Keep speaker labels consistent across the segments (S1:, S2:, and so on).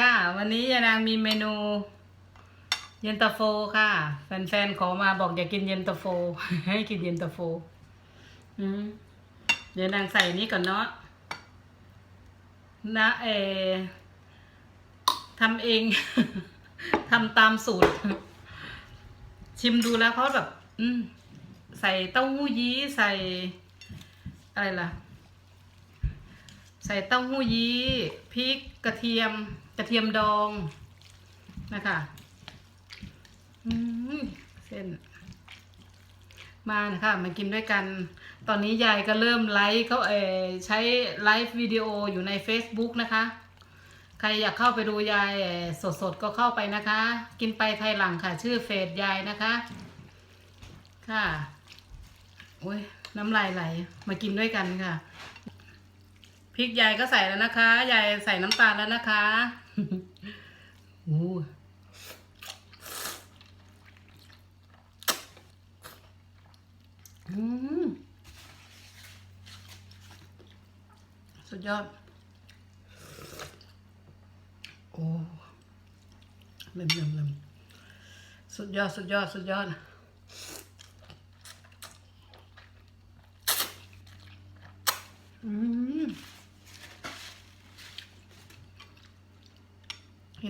S1: ค่ะ วันนี้ยายนางมีเมนู เย็นตาโฟค่ะ แฟนๆขอมาบอกอยากกินเย็นตาโฟ ให้กินเย็นตาโฟ อืมเดี๋ยวนางใส่นี้ก่อนเนาะนะเออทำเอง ทำตามสูตร ชิมดูแล้วเขาแบบ อืมใส่เต้าหู้ยี้ใส่อะไรล่ะ ใส่เต้าหู้ยี้พริกกระเทียม กระเทียมดองนะคะเส้น มานะคะมากินด้วยกัน ตอนนี้ยายก็เริ่มไลฟ์เขาเอใช้ไลฟ์วิดีโออยู่ใน Facebook นะคะ ใครอยากเข้าไปดูยายสดๆ ก็เข้าไปนะคะ กินไปภายหลังค่ะ ชื่อเฟซยายนะคะ ค่ะโอ้ยน้ำลายไหล มากินด้วยกันค่ะ พริกยายก็ใส่แล้วนะคะยายใส่น้ำตาลแล้วนะคะโอ้อืมสุดยอด โอ้เริ่มเริ่มเริ่มสุดยอด สุดยอด สุดยอด อืม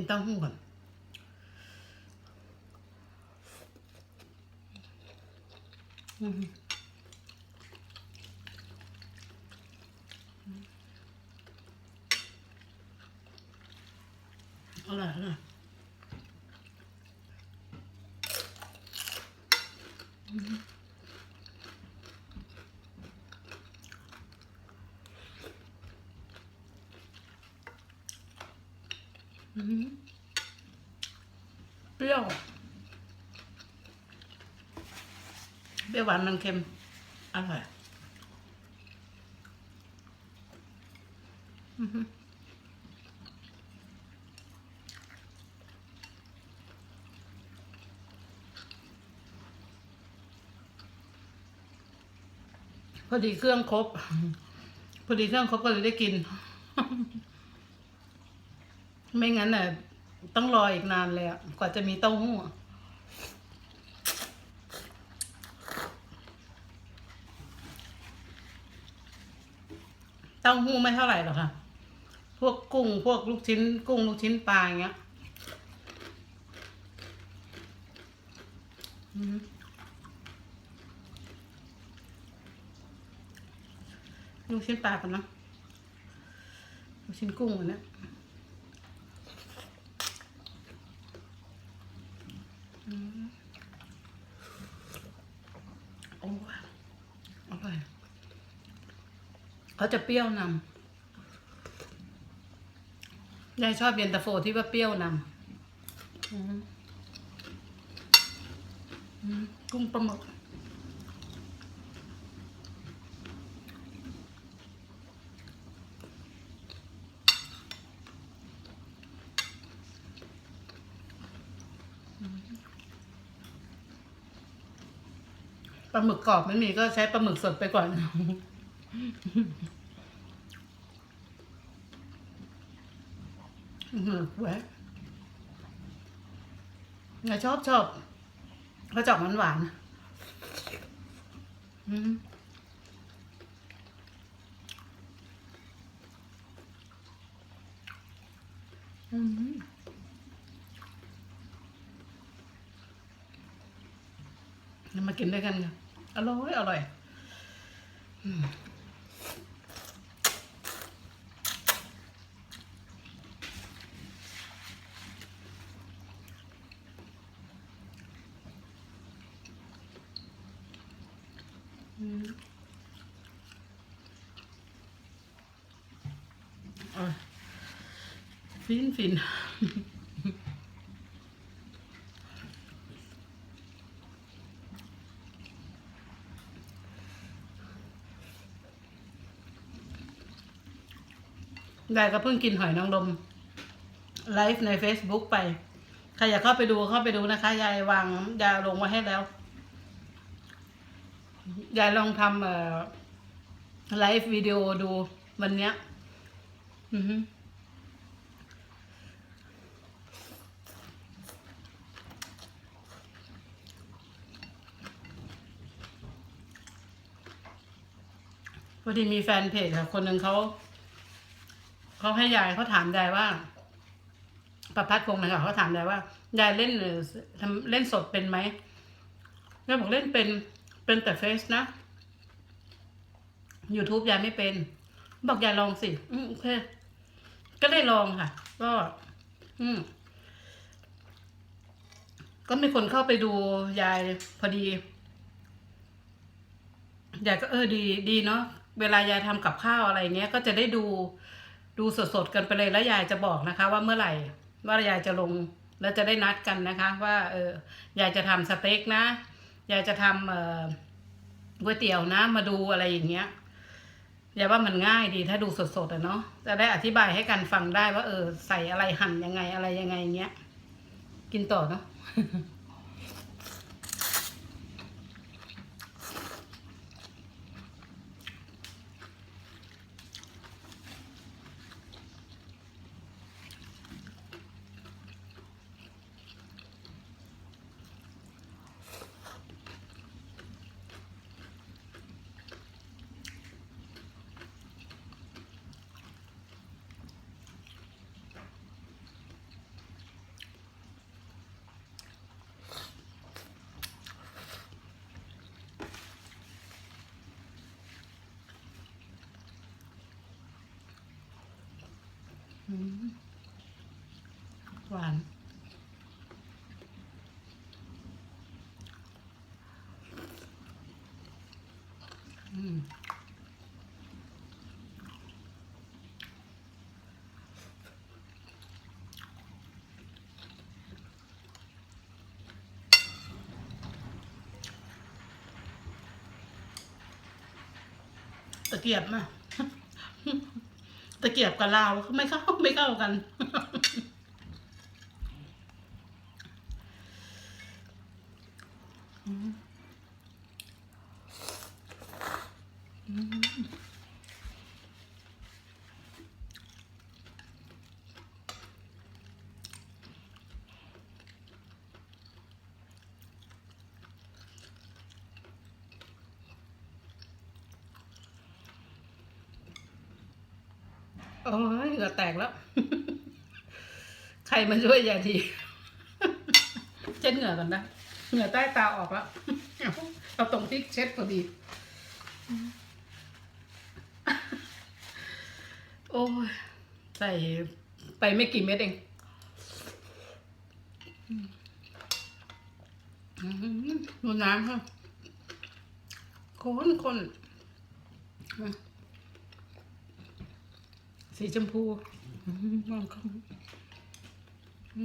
S1: เต้าหู้ก่อนอืมอร่อยอร่อยอืม เปรี้ยว เปรี้ยวหวานมันเค็ม อร่อยพอดีเครื่องครบ พอดีเครื่องครบก็เลยได้กิน ไม่งั้นน่ะต้องรออีกนานเลยอะกว่าจะมีเต้าหู้เต้าหู้ไม่เท่าไหร่หรอกค่ะ พวกกุ้งพวกลูกชิ้น กุ้งลูกชิ้นปลาอย่างเงี้ยลูกชิ้นปลากันนะลูกชิ้นกุ้งอันเนี้ย โอ้อร่อยเขาจะเปรี้ยวนำยายชอบเย็นตาโฟที่ว่าเปรี้ยวนำกุ้งปลาหมึก ปลาหมึกกรอบไม่มีก็ใช้ปลาหมึกสดไปก่อนอือหือแหวะไงชอบชอบเขาจอกหวานหวานอืมอืมเรามากินด้วยกันค่ะ อร่อยอร่อยฟินฟิน ยายก็เพิ่งกินหอยนางรมไลฟ์ใน Facebook ไป ใครอยากเข้าไปดูเข้าไปดูนะคะ ยายวางยาลงมาให้แล้ว ยายลองทำไลฟ์วิดีโอดูวันเนี้ยพอดีมีแฟนเพจค่ะคนหนึ่งเขา เขาให้ยายเขาถามยายว่าประพัดพงศ์นะคะเขาถามยายว่ายายเล่นทำเล่นสดเป็นไหมยายบอกเล่นเป็นเป็นแต่เฟซนะ YouTube ยายไม่เป็น บอกยายลองสิ อืมโอเค ก็ได้ลองค่ะ ก็ อืมก็มีคนเข้าไปดูยายพอดียายก็เออดีดีเนาะเวลายายทำกับข้าวอะไรเงี้ย ก็จะได้ดู ดูสดๆกันไปเลยแล้วยายจะบอกนะคะ ว่าเมื่อไหร่ ว่ายายจะลงแล้วจะได้นัดกันนะคะ ว่าเออยายจะทำสเต็กนะยายจะทำเอ่อก๋วยเตี๋ยวนะ มาดูอะไรอย่างเงี้ยยายว่ามันง่ายดีถ้าดูสดๆอะเนาะจะได้อธิบายให้กันฟังได้ว่า เออ ใส่อะไรหั่นยังไงอะไรยังไงเงี้ย กินต่อเนาะ หวานอืมตะเกียบมาตะ เกียบกับลาวไม่เข้าไม่เข้ากัน โอ้ยเหงื่อแตกแล้ว ใครมาช่วยยายทีเช็ดเหงื่อกันนะ เหงื่อใต้ตาออกแล้วเอาตรงที่เช็ดพอดี โอ้ยใส่ไปไม่กี่เม็ดเองดูน้ำค่ะคนคนอ สีชมพูอืมมองเข้ามาอื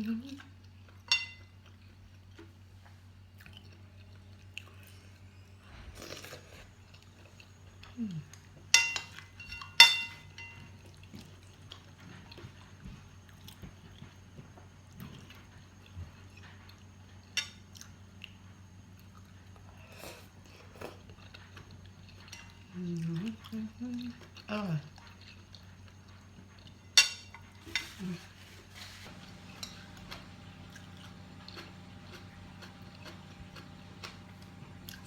S1: มอร่อย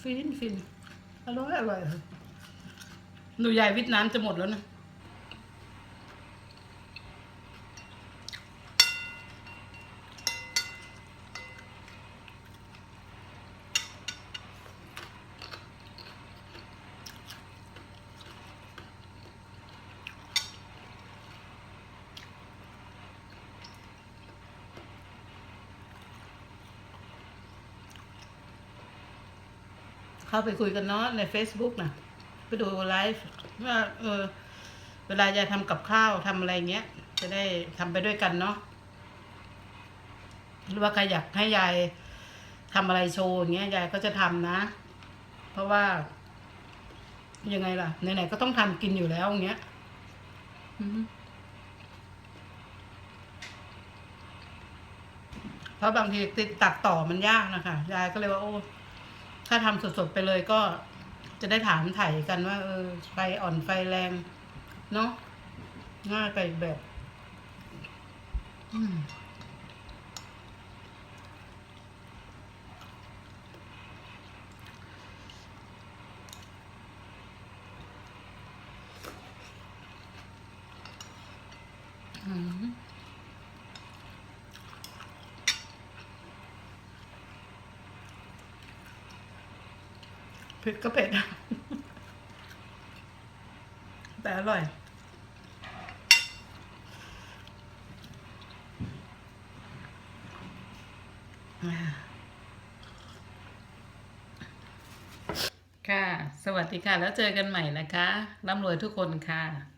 S1: ฟินฟินอร่อยอร่อยค่ะหนูยายวิทย์น้ำจะหมดแล้วนะ เข้าไปคุยกันเนาะใน Facebook นะไปดูไลฟ์ว่าเออเวลายายทำกับข้าวทำอะไรเงี้ย จะได้ทำไปด้วยกันเนาะหรือว่าใครอยากให้ยายทำอะไรโชว์อย่างเงี้ยยายก็จะทำนะ เพราะว่ายังไงล่ะไหนๆก็ต้องทำกินอยู่แล้วอย่างเงี้ยเพราะบางทีติดตัดต่อมันยากนะคะยายก็เลยว่าโอ้ ถ้าทำสดๆไปเลยก็จะได้ถามไถ่กันว่า เออ ไฟอ่อนไฟแรง เนาะง่ายไปแบบ อืม อืม เผ็ดก็เผ็ดแต่อร่อย ค่ะ สวัสดีค่ะ แล้วเจอกันใหม่นะคะร่ำรวยทุกคนค่ะ